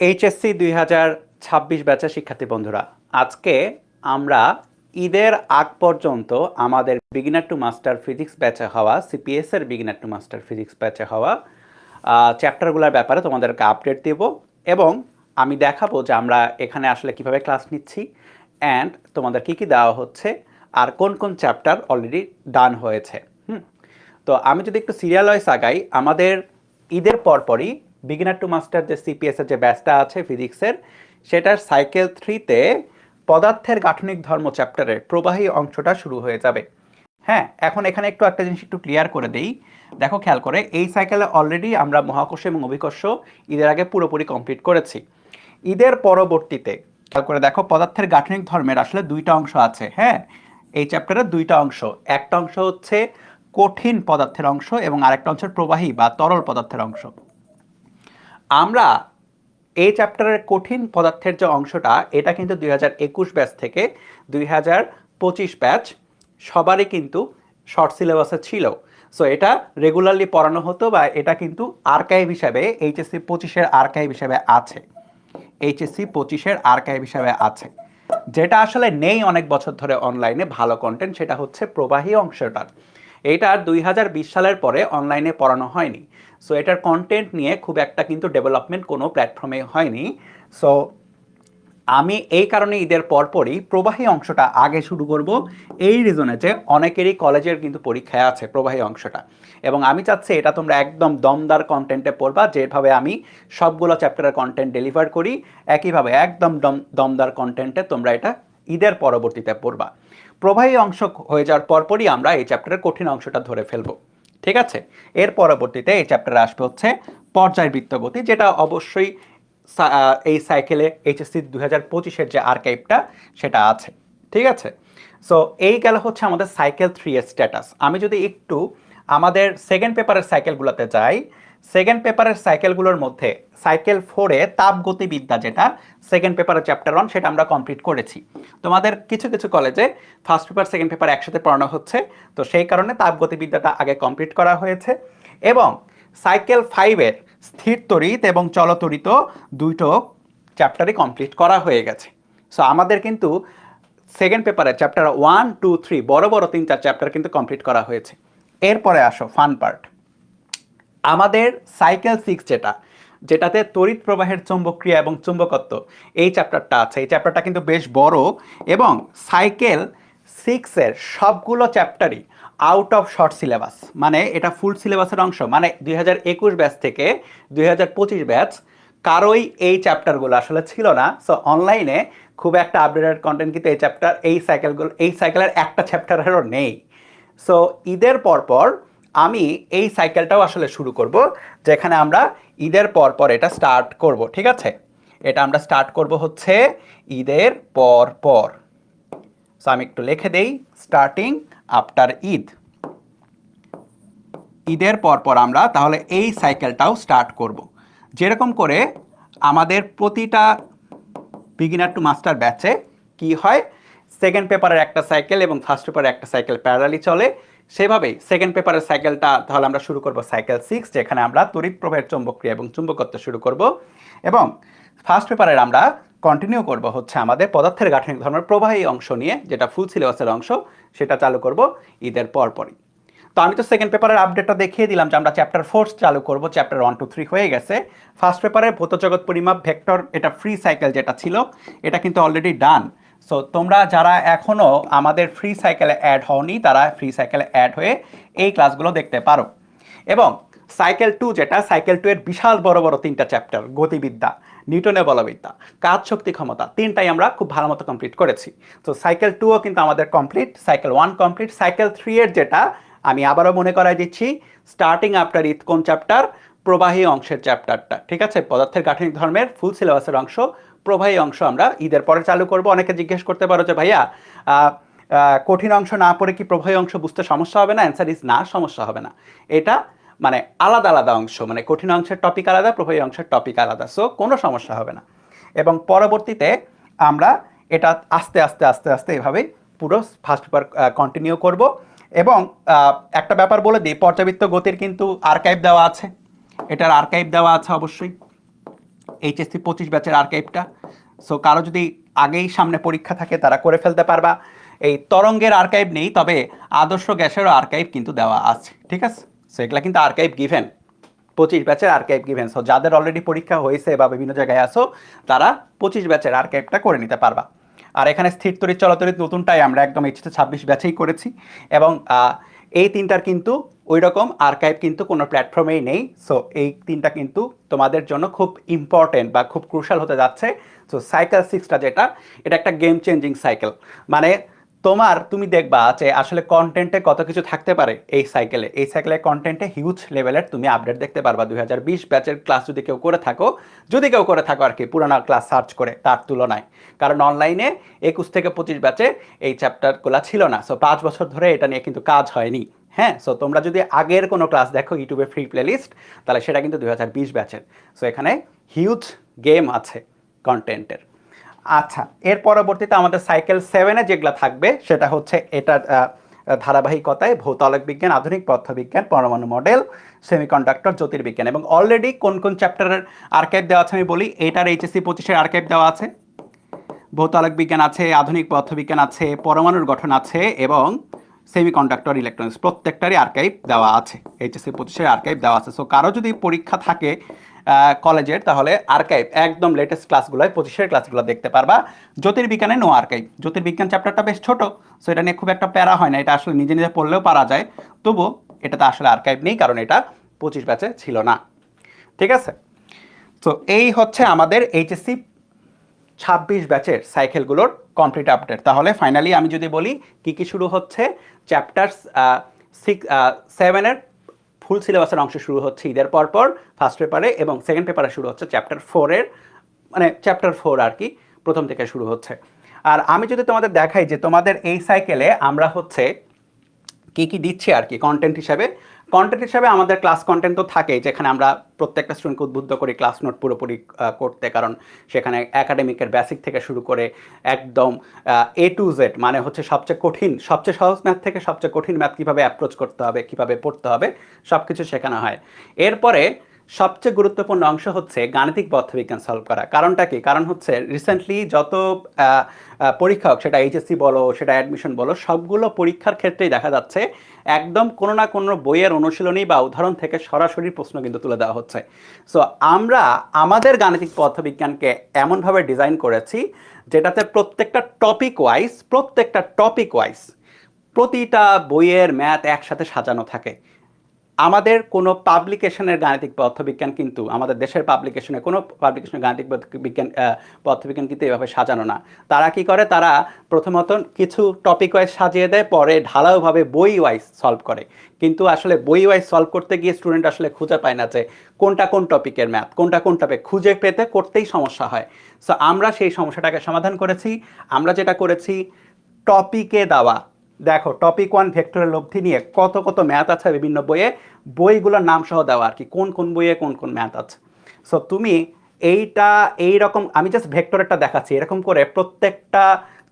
HSC দুই হাজার ছাব্বিশ ব্যাচের শিক্ষার্থী বন্ধুরা, আজকে আমরা ঈদের আগ পর্যন্ত আমাদের বিগিনার টু মাস্টার ফিজিক্স ব্যাচে হওয়া সিপিএস এর বিগিনার টু মাস্টার ফিজিক্স ব্যাচে হওয়া চ্যাপ্টারগুলোর ব্যাপারে তোমাদেরকে আপডেট দেব এবং আমি দেখাবো যে আমরা এখানে আসলে কীভাবে ক্লাস নিচ্ছি অ্যান্ড তোমাদের কী কী দেওয়া হচ্ছে আর কোন কোন চ্যাপ্টার অলরেডি ডান হয়েছে। হুম, তো আমি যদি একটু সিরিয়াল ওয়াইজ আগাই, আমাদের ঈদের পরপরই বিগিনার টু মাস্টার যে সিপিএস এর যে ব্যাচটা আছে ফিজিক্সের সেটার সাইকেল থ্রিতে পদার্থের গাঠনিক ধর্ম চ্যাপ্টারের প্রবাহী অংশটা শুরু হয়ে যাবে। হ্যাঁ এখন এখানে একটু একটা জিনিস একটু ক্লিয়ার করে দিই। দেখো, খেয়াল করে, এই সাইকেলে অলরেডি আমরা মহাকর্ষ এবং অভিকর্ষ ঈদের আগে পুরোপুরি কমপ্লিট করেছি। ঈদের পরবর্তীতে, খেয়াল করে দেখো, পদার্থের গাঠনিক ধর্মের আসলে দুইটা অংশ আছে। হ্যাঁ এই চ্যাপ্টারের দুইটা অংশ। একটা অংশ হচ্ছে কঠিন পদার্থের অংশ এবং আরেকটা অংশের প্রবাহী বা তরল পদার্থের অংশ। আমরা এই চ্যাপ্টারের কঠিন পদার্থের যে অংশটা, এটা কিন্তু দুই হাজার একুশ ব্যাচ থেকে দুই হাজার পঁচিশ ব্যাচ সবারই কিন্তু শর্ট সিলেবাসে ছিল। সো এটা রেগুলারলি পড়ানো হতো বা এটা কিন্তু আর্কাইভ হিসাবে এইচএসসি পঁচিশের আর্কাইভ হিসাবে আছে। এইচএসসি পঁচিশের আর্কাইভ হিসাবে আছে। যেটা আসলে নেই অনেক বছর ধরে অনলাইনে ভালো কন্টেন্ট সেটা হচ্ছে প্রবাহী অংশটার। এইটা দুই সালের পরে অনলাইনে পড়ানো হয়নি। সো এটার কন্টেন্ট নিয়ে খুব একটা কিন্তু ডেভেলপমেন্ট কোনো প্ল্যাটফর্মে হয়নি। সো আমি এই কারণে ঈদের পরপরই প্রবাহী অংশটা আগে শুরু করব। এই রিজনে যে অনেকেরই কলেজের কিন্তু পরীক্ষায় আছে প্রবাহী অংশটা। এবং আমি চাচ্ছি এটা তোমরা একদম দমদার কন্টেন্টে পড়বা, যেভাবে আমি সবগুলো চ্যাপ্টারের কন্টেন্ট ডেলিভার করি। একইভাবে একদম দম, দমদার কন্টেন্টে তোমরা এটা ঈদের পরবর্তীতে পড়বা। প্রবাহী অংশ হয়ে যাওয়ার পরপরই আমরা এই চ্যাপ্টারের কঠিন অংশটা ধরে ফেলব। ঠিক আছে? এর পরবর্তীতে এই চ্যাপ্টারে আসবে হচ্ছে পর্যায়বৃত্ত গতি, যেটা অবশ্যই এই সাইকেলে এইচএসসি দু হাজার পঁচিশের যে আর্কাইভটা সেটা আছে। ঠিক আছে? সো এই গেল হচ্ছে আমাদের সাইকেল থ্রি এর স্ট্যাটাস আমি যদি একটু আমাদের সেকেন্ড পেপারের সাইকেলগুলোতে যাই সেকেন্ড পেপারের সাইকেলগুলোর মধ্যে সাইকেল ফোরে তাপগতিবিদ্যা যেটা সেকেন্ড পেপারের চ্যাপ্টার ওয়ান সেটা আমরা কমপ্লিট করেছি। তোমাদের কিছু কিছু কলেজে ফার্স্ট পেপার সেকেন্ড পেপার একসাথে পড়ানো হচ্ছে, তো সেই কারণে তাপগতিবিদ্যাটা আগে কমপ্লিট করা হয়েছে। এবং সাইকেল ফাইভের স্থির তড়িৎ এবং চলতড়িৎ দুইটো চ্যাপ্টারই কমপ্লিট করা হয়ে গেছে। সো আমাদের কিন্তু সেকেন্ড পেপারে চ্যাপ্টার ওয়ান টু থ্রি বড় বড় তিন চার চ্যাপ্টার কিন্তু কমপ্লিট করা হয়েছে। এরপরে আসো ফান পার্ট আমাদের সাইকেল সিক্স যেটা, যেটাতে তড়িৎ প্রবাহের চৌম্বক্রিয়া এবং চুম্বকত্ব, এই চ্যাপ্টারটা আছে। এই চ্যাপ্টারটা কিন্তু বেশ বড় এবং সাইকেল সিক্সের সবগুলো চ্যাপ্টারই আউট অফ শর্ট সিলেবাস মানে এটা ফুল সিলেবাসের অংশ মানে দুই হাজার একুশ ব্যাচ থেকে দুই হাজার পঁচিশ ব্যাচ কারোই এই চ্যাপ্টারগুলো আসলে ছিল না। সো অনলাইনে খুব একটা আপডেটেড কন্টেন্ট কিন্তু এই চ্যাপ্টার, এই সাইকেলগুলো এই সাইকেলের একটা চ্যাপ্টারেরও নেই। সো ঈদের পর পর আমি এই সাইকেলটাও আসলে শুরু করব, যেখানে আমরা ঈদের পর পর এটা স্টার্ট করব, ঠিক আছে? এটা আমরা স্টার্ট করব হচ্ছে ঈদের পর পর। সো আমি একটু লিখে দেই স্টার্টিং আফটার ঈদ। ঈদের পর পর আমরা তাহলে এই সাইকেলটাও স্টার্ট করব। যেরকম করে আমাদের প্রতিটা বিগিনার টু মাস্টার ব্যাচে কি হয়? সেকেন্ড পেপারের একটা সাইকেল এবং ফার্স্ট পেপারের একটা সাইকেল প্যারালি চলে। সেভাবেই সেকেন্ড পেপারের সাইকেলটা তাহলে আমরা শুরু করব সাইকেল সিক্স যেখানে আমরা তড়িৎ প্রবাহের চৌম্বক্রিয়া এবং চুম্বকত্ব শুরু করব। এবং ফার্স্ট পেপারের আমরা কন্টিনিউ করব হচ্ছে আমাদের পদার্থের গাঠনিক ধর্মের প্রবাহী অংশ নিয়ে, যেটা ফুল সিলেবাসের অংশ, সেটা চালু করব ঈদের পরপরই। তো আমি তো সেকেন্ড পেপারের আপডেটটা দেখিয়ে দিলাম যে আমরা চ্যাপ্টার ফোর চালু করব চ্যাপ্টার ওয়ান টু থ্রি হয়ে গেছে। ফার্স্ট পেপারে ভৌত জগৎ পরিমাপ ভেক্টর এটা ফ্রি সাইকেল যেটা ছিল, এটা কিন্তু অলরেডি ডান সো তোমরা যারা এখনও আমাদের ফ্রি সাইকেলে অ্যাড হওনি, তারা ফ্রি সাইকেলে অ্যাড হয়ে এই ক্লাসগুলো দেখতে পারো। এবং সাইকেল টু যেটা সাইকেল টু এর বিশাল বড় বড় তিনটা চ্যাপ্টার গতিবিদ্যা, নিউটনের বলবিদ্যা, কাজ শক্তি ক্ষমতা, তিনটাই আমরা খুব ভালো মতো কমপ্লিট করেছি। তো সাইকেল টুও কিন্তু আমাদের complete cycle one complete cycle three এর যেটা আমি আবারও মনে করাই দিচ্ছি স্টার্টিং আফটার ঈদ কোন চ্যাপ্টার প্রবাহী অংশের চ্যাপ্টারটা ঠিক আছে? পদার্থের গাঠনিক ধর্মের ফুল সিলেবাসের অংশ প্রবাহী অংশ আমরা ঈদের পরে চালু করব। অনেকে জিজ্ঞেস করতে পারো যে, ভাইয়া কঠিন অংশ না পড়ে কি প্রবাহী অংশ বুঝতে সমস্যা হবে না? অ্যান্সার ইজ না, সমস্যা হবে না। এটা মানে আলাদা আলাদা অংশ। মানে কঠিন অংশের টপিক আলাদা প্রবাহী অংশের টপিক আলাদা। সো কোনো সমস্যা হবে না। এবং পরবর্তীতে আমরা এটা আস্তে আস্তে আস্তে আস্তে এভাবেই পুরো ফার্স্ট পেপার কন্টিনিউ করব। এবং একটা ব্যাপার বলে দিই, পর্যাবৃত্ত গতির কিন্তু আর্কাইভ দেওয়া আছে। এটার আর্কাইভ দেওয়া আছে অবশ্যই। এইচএসসি পঁচিশ ব্যাচের আর্কাইভটা সো কারও যদি আগেই সামনে পরীক্ষা থাকে, তারা করে ফেলতে পারবা। এই তরঙ্গের আর্কাইভ নেই, তবে আদর্শ গ্যাসেরও আর্কাইভ কিন্তু দেওয়া আছে, ঠিক আছে? সো এগুলা কিন্তু আর্কাইভ গিভেন পঁচিশ ব্যাচের আর্কাইভ গিভেন সো যাদের অলরেডি পরীক্ষা হয়েছে বা বিভিন্ন জায়গায় আসো তারা পঁচিশ ব্যাচের আর্কাইভটা করে নিতে পারবা। আর এখানে স্থির তরিত চলতরিত নতুনটাই আমরা একদম এইচএসি ছাব্বিশ ব্যাচেই করেছি। এবং এই তিনটার কিন্তু ওই রকম আর্কাইভ কিন্তু কোনো প্ল্যাটফর্মেই নেই। সো এই তিনটা কিন্তু তোমাদের জন্য খুব ইম্পর্টেন্ট বা খুব ক্রুশাল হতে যাচ্ছে। সো সাইকেল সিক্সটা যেটা, এটা একটা গেম চেঞ্জিং সাইকেল মানে তোমার, তুমি দেখবা যে আসলে কন্টেন্টে কত কিছু থাকতে পারে এই সাইকেলে এই সাইকেলের কন্টেন্টে হিউজ লেভেলের তুমি আপডেট দেখতে পারবা। দুই হাজার বিশ ব্যাচের ক্লাস যদি কেউ করে থাকো, যদি কেউ করে থাকো আর কি, পুরানো ক্লাস সার্চ করে, তার তুলনায়। কারণ অনলাইনে একুশ থেকে পঁচিশ ব্যাচে এই চ্যাপ্টারগুলো ছিল না। সো পাঁচ বছর ধরে এটা নিয়ে কিন্তু কাজ হয়নি। হ্যাঁ সো তোমরা যদি আগের কোনো ক্লাস দেখো ইউটিউবে ফ্রি প্লেলিস্ট তাহলে সেটা কিন্তু দুই হাজার বিশ ব্যাচের সো এখানে হিউজ গেম আছে কন্টেন্টের আচ্ছা এর পরবর্তীতে আমাদের সাইকেল সেভেনে যেগুলো থাকবে সেটা হচ্ছে আহ, ধারাবাহিকতায় ভৌতালক বিজ্ঞান আধুনিক পদার্থবিজ্ঞান পরমাণু মডেল সেমিকন্ডাক্টর জ্যোতির্বিজ্ঞান। এবং অলরেডি কোন কোন চ্যাপ্টারের আর্কাইভ দেওয়া আছে আমি বলি এটার এইচএসসি পঁচিশের আর্কাইভ দেওয়া আছে। ভৌতালক বিজ্ঞান আছে আধুনিক পদার্থবিজ্ঞান আছে পরমাণুর গঠন আছে এবং সেমিকন্ডাক্টর ইলেকট্রনিক্স প্রত্যেকটারই আর্কাইভ দেওয়া আছে এইচএসসি পঁচিশের আর্কাইভ দেওয়া আছে। সো কারও যদি পরীক্ষা থাকে কলেজের তাহলে আর্কাইভ একদম লেটেস্ট ক্লাসগুলোয় পঁচিশের ক্লাসগুলো দেখতে পারবা। জ্যোতির্বিজ্ঞানে নো আর্কাইভ জ্যোতির্বিজ্ঞান চ্যাপ্টারটা বেশ ছোট সো এটা নিয়ে খুব একটা প্যারা হয় না, এটা আসলে নিজে নিজে পড়লেও পারা যায়। তবুও, এটাতে আসলে আর্কাইভ নেই, কারণ এটা পঁচিশ ব্যাচে ছিল না। ঠিক আছে? তো এই হচ্ছে আমাদের এইচএসসি ছাব্বিশ ব্যাচের সাইকেলগুলোর কমপ্লিট আপডেট তাহলে ফাইনালি আমি যদি বলি, কি কি শুরু হচ্ছে? চ্যাপ্টার সিক্স সেভেনের ফুল সিলেবাসের অংশ শুরু হচ্ছে ঈদের পর পর ফার্স্ট পেপারে এবং সেকেন্ড পেপারে শুরু হচ্ছে চ্যাপ্টার ফোরের মানে চ্যাপ্টার ফোর আর কি, প্রথম থেকে শুরু হচ্ছে। আর আমি যদি তোমাদের দেখাই যে তোমাদের এই সাইকেলে আমরা হচ্ছে কি কি দিচ্ছে আর কি কন্টেন্ট হিসাবে কন্টেন্ট হিসাবে আমাদের ক্লাস কন্টেন্ট তো থাকেই, যেখানে আমরা প্রত্যেকটা স্টুডেন্টকে উদ্বুদ্ধ করি ক্লাস নোট পুরোপুরি করতে। কারণ সেখানে অ্যাকাডেমিকের বেসিক থেকে শুরু করে একদম এ টু জেড মানে হচ্ছে সবচেয়ে কঠিন, সবচেয়ে সহজ ম্যাথ থেকে সবচেয়ে কঠিন ম্যাথ কীভাবে অ্যাপ্রোচ করতে হবে, কীভাবে পড়তে হবে সব কিছু শেখানো হয়। এরপরে সবচেয়ে গুরুত্বপূর্ণ অংশ হচ্ছে গাণিতিক পদার্থবিজ্ঞান সলভ করা। কারণটা কি? কারণ হচ্ছে রিসেন্টলি যত পরীক্ষা হোক সেটা এইচএসসি বলো, সেটা অ্যাডমিশন বলো, সবগুলো পরীক্ষার ক্ষেত্রেই দেখা যাচ্ছে একদম কোনো না কোনো বইয়ের অনুশীলনী বা উদাহরণ থেকে সরাসরি প্রশ্ন কিন্তু তুলে দেওয়া হচ্ছে। সো আমরা আমাদের গাণিতিক পদার্থবিজ্ঞানকে এমনভাবে ডিজাইন করেছি যেটাতে প্রত্যেকটা টপিক ওয়াইজ প্রত্যেকটা টপিক ওয়াইজ প্রতিটা বইয়ের ম্যাথ একসাথে সাজানো থাকে। আমাদের কোনো পাবলিকেশনের গাণিতিক পদার্থবিজ্ঞান কিন্তু, আমাদের দেশের পাবলিকেশনে কোনো পাবলিকেশনের গাণিতিক বিজ্ঞান পদার্থবিজ্ঞান কিন্তু এভাবে সাজানো না। তারা কি করে? তারা প্রথমত কিছু টপিক ওয়াইজ সাজিয়ে দেয়, পরে ঢালাওভাবে বই ওয়াইজ সলভ করে। কিন্তু আসলে বই ওয়াইজ সলভ করতে গিয়ে স্টুডেন্ট আসলে খুঁজে পায় না যে কোনটা কোন টপিকের ম্যাথ কোনটা কোন টপিক খুঁজে পেতে করতেই সমস্যা হয়। সো আমরা সেই সমস্যাটাকে সমাধান করেছি। আমরা যেটা করেছি টপিকে দেওয়া। দেখো টপিক ওয়ান ভেক্টরের লব্ধি নিয়ে কত কত ম্যাথ আছে বিভিন্ন বইয়ে, বইগুলোর নাম সহ দেওয়া আর কি, কোন কোন বইয়ে কোন কোন ম্যাথ আছে। সো তুমি এইটা এই রকম আমি জাস্ট ভেক্টরেরটা দেখাচ্ছি, এরকম করে প্রত্যেকটা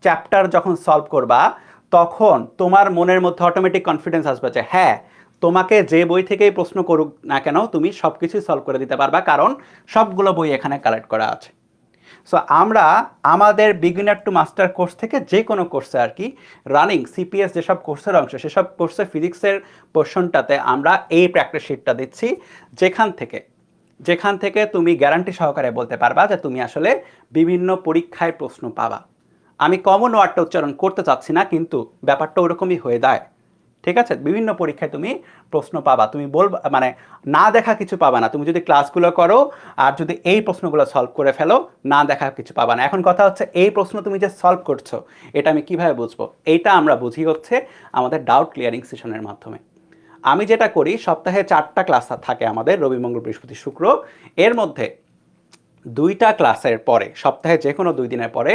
চ্যাপ্টার যখন সলভ করবা, তখন তোমার মনের মধ্যে অটোমেটিক কনফিডেন্স আসবে যে হ্যাঁ তোমাকে যে বই থেকেই প্রশ্ন করুক না কেন, তুমি সব কিছুই সলভ করে দিতে পারবা, কারণ সবগুলো বই এখানে কালেক্ট করা আছে। সো আমরা আমাদের বিগিনার টু মাস্টার কোর্স থেকে যে কোনো কোর্সে আর কি রানিং সিপিএস যেসব কোর্সের অংশ, সেসব কোর্সে ফিজিক্সের পোর্শনটাতে আমরা এই প্র্যাকটিস শিটটা দিচ্ছি। যেখান থেকে যেখান থেকে তুমি গ্যারান্টি সহকারে বলতে পারবা যে তুমি আসলে বিভিন্ন পরীক্ষায় প্রশ্ন পাবা। আমি কমন ওয়ার্ডটা উচ্চারণ করতে চাচ্ছি না, কিন্তু ব্যাপারটা ওরকমই হয়ে যায় ঠিক আছে? বিভিন্ন পরীক্ষায় তুমি প্রশ্ন পাবা। তুমি বলবা মানে না দেখা কিছু পাবা না। তুমি যদি ক্লাসগুলো করো আর যদি এই প্রশ্নগুলো সলভ করে ফেলো, না দেখা কিছু পাবা না। এখন কথা হচ্ছে, এই প্রশ্ন তুমি যে সলভ করছ, এটা আমি কীভাবে বুঝব? এইটা আমরা বুঝি হচ্ছে আমাদের ডাউট ক্লিয়ারিং সেশনের মাধ্যমে। আমি যেটা করি, সপ্তাহে চারটা ক্লাস থাকে আমাদের, রবি, মঙ্গল, বৃহস্পতি, শুক্র। এর মধ্যে দুইটা ক্লাসের পরে, সপ্তাহে যে কোনো দুই দিনের পরে,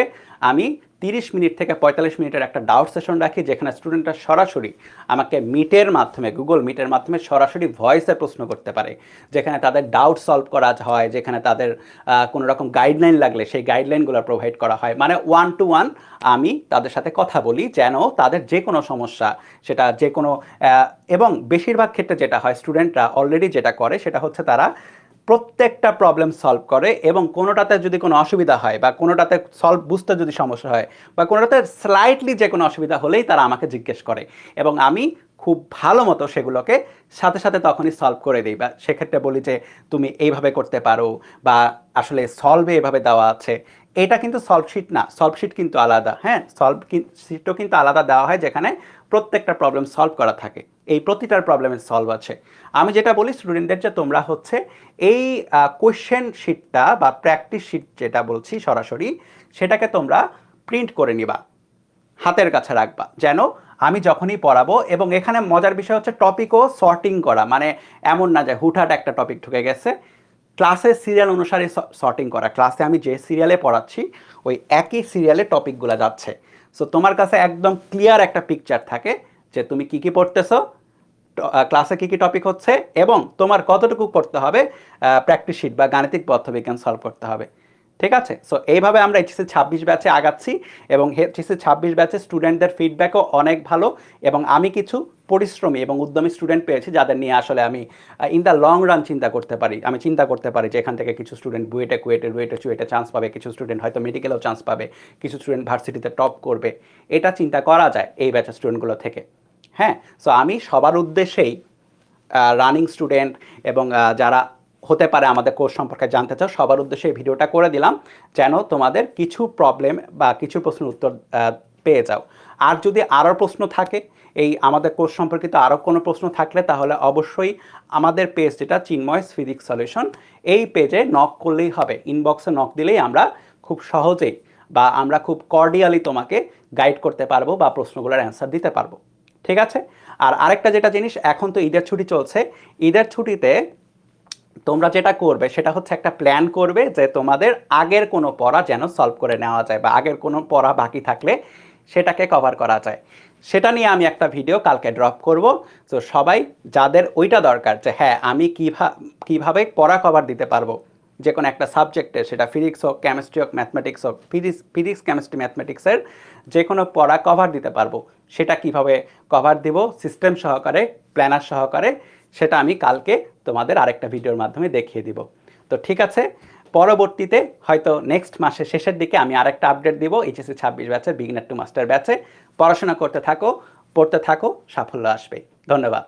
আমি তিরিশ মিনিট থেকে পঁয়তাল্লিশ মিনিটের একটা ডাউট সেশন রাখি, যেখানে স্টুডেন্টরা সরাসরি আমাকে মিটের মাধ্যমে গুগল মিটের মাধ্যমে সরাসরি ভয়েসে প্রশ্ন করতে পারে। যেখানে তাদের ডাউট সলভ করা হয়, যেখানে তাদের কোনো রকম গাইডলাইন লাগলে সেই গাইডলাইনগুলো প্রোভাইড করা হয়। মানে ওয়ান টু ওয়ান আমি তাদের সাথে কথা বলি, যেন তাদের যে কোনো সমস্যা, সেটা যে কোনো এবং বেশিরভাগ ক্ষেত্রে যেটা হয় স্টুডেন্টরা অলরেডি যেটা করে, সেটা হচ্ছে তারা প্রত্যেকটা প্রবলেম সলভ করে এবং কোনোটাতে যদি কোনো অসুবিধা হয় বা কোনোটাতে সলভ বুঝতে যদি সমস্যা হয় বা কোনোটাতে স্লাইটলি যে কোনো অসুবিধা হলেই তারা আমাকে জিজ্ঞেস করে এবং আমি খুব ভালো মতো সেগুলোকে সাথে সাথে তখনই সলভ করে দিই বা সেক্ষেত্রে বলি যে, তুমি এইভাবে করতে পারো বা আসলে সলভে এভাবে দেওয়া আছে। এটা কিন্তু সলভ শিট না সলভ শিট কিন্তু আলাদা হ্যাঁ? সলভ শিটও কিন্তু আলাদা দেওয়া হয় যেখানে প্রত্যেকটা প্রবলেম সলভ করা থাকে। এই প্রতিটার প্রবলেমের সলভ আছে। আমি যেটা বলি স্টুডেন্টদের যে তোমরা হচ্ছে এই কোয়েশ্চেন শিটটা বা প্র্যাকটিস শিট যেটা বলছি সরাসরি, সেটাকে তোমরা প্রিন্ট করে নিবা, হাতের কাছে রাখবা। যেন আমি যখনই পড়াবো এবং এখানে মজার বিষয় হচ্ছে টপিকও সর্টিং করা মানে এমন না যে হুটহাট একটা টপিক ঢুকে গেছে ক্লাসের সিরিয়াল অনুসারে সর্টিং করা। ক্লাসে আমি যে সিরিয়ালে পড়াচ্ছি, ওই একই সিরিয়ালে টপিকগুলো যাচ্ছে। সো তোমার কাছে একদম ক্লিয়ার একটা পিকচার থাকে যে তুমি কি কি পড়তেছো ক্লাসে কী কী টপিক হচ্ছে এবং তোমার কতটুকু করতে হবে প্র্যাকটিস শিট বা গাণিতিক পদ্ধবিজ্ঞান সলভ করতে হবে। ঠিক আছে? সো এইভাবে আমরা এইচএসসি ছাব্বিশ ব্যাচে আগাচ্ছি এবং এইচএসসি ছাব্বিশ ব্যাচে স্টুডেন্টদের ফিডব্যাকও অনেক ভালো এবং আমি কিছু পরিশ্রমী এবং উদ্যমী স্টুডেন্ট পেয়েছি যাদের নিয়ে আসলে আমি ইন দ্য লং রান চিন্তা করতে পারি। আমি চিন্তা করতে পারি যে এখান থেকে কিছু স্টুডেন্ট বুয়েটে, কুয়েটে রুয়েটে চুয়েটে চান্স পাবে, কিছু স্টুডেন্ট হয়তো মেডিকেলেও চান্স পাবে, কিছু স্টুডেন্ট ভার্সিটিতে টপ করবে। এটা চিন্তা করা যায় এই ব্যাচের স্টুডেন্টগুলো থেকে। হ্যাঁ? সো আমি সবার উদ্দেশ্যেই রানিং স্টুডেন্ট এবং যারা হতে পারে আমাদের কোর্স সম্পর্কে জানতে চাও, সবার উদ্দেশ্যে এই ভিডিওটা করে দিলাম, যেন তোমাদের কিছু প্রবলেম বা কিছু প্রশ্নের উত্তর পেয়ে যাও। আর যদি আরও প্রশ্ন থাকে, এই আমাদের কোর্স সম্পর্কিত আরও কোনো প্রশ্ন থাকলে তাহলে অবশ্যই আমাদের পেজ যেটা চিন্ময়স ফিজিক্স সলিউশন, এই পেজে নক করলেই হবে। ইনবক্সে নক দিলেই আমরা খুব সহজেই বা আমরা খুব কর্ডিয়ালি তোমাকে গাইড করতে পারব বা প্রশ্নগুলোর অ্যান্সার দিতে পারব। ঠিক আছে? আর আরেকটা যেটা জিনিস, এখন তো ঈদের ছুটি চলছে। ঈদের ছুটিতে তোমরা যেটা করবে সেটা হচ্ছে একটা প্ল্যান করবে যে তোমাদের আগের কোনো পড়া যেন সলভ করে নেওয়া যায় বা আগের কোনো পড়া বাকি থাকলে সেটাকে কভার করা যায়। সেটা নিয়ে আমি একটা ভিডিও কালকে ড্রপ করব। তো সবাই যাদের ওইটা দরকার যে হ্যাঁ আমি কীভাবে কীভাবে পড়া কভার দিতে পারব যে কোনো একটা সাবজেক্টে সেটা ফিজিক্স হোক কেমিস্ট্রি হোক ম্যাথমেটিক্স হোক ফিজিক্স ফিজিক্স কেমিস্ট্রি ম্যাথমেটিক্সের যে কোনো পড়া কভার দিতে পারব। সেটা কীভাবে কভার দিব? সিস্টেম সহকারে প্ল্যানার সহকারে সেটা আমি কালকে তোমাদের আরেকটা ভিডিওর মাধ্যমে দেখিয়ে দিব। তো ঠিক আছে, পরবর্তীতে হয়তো নেক্সট মাসের শেষের দিকে আমি আরেকটা আপডেট দিব, এইচএসসি ছাব্বিশ ব্যাচের বিগিনার টু মাস্টার ব্যাচে। পড়াশোনা করতে থাকো, পড়তে থাকো, সাফল্য আসবে ধন্যবাদ।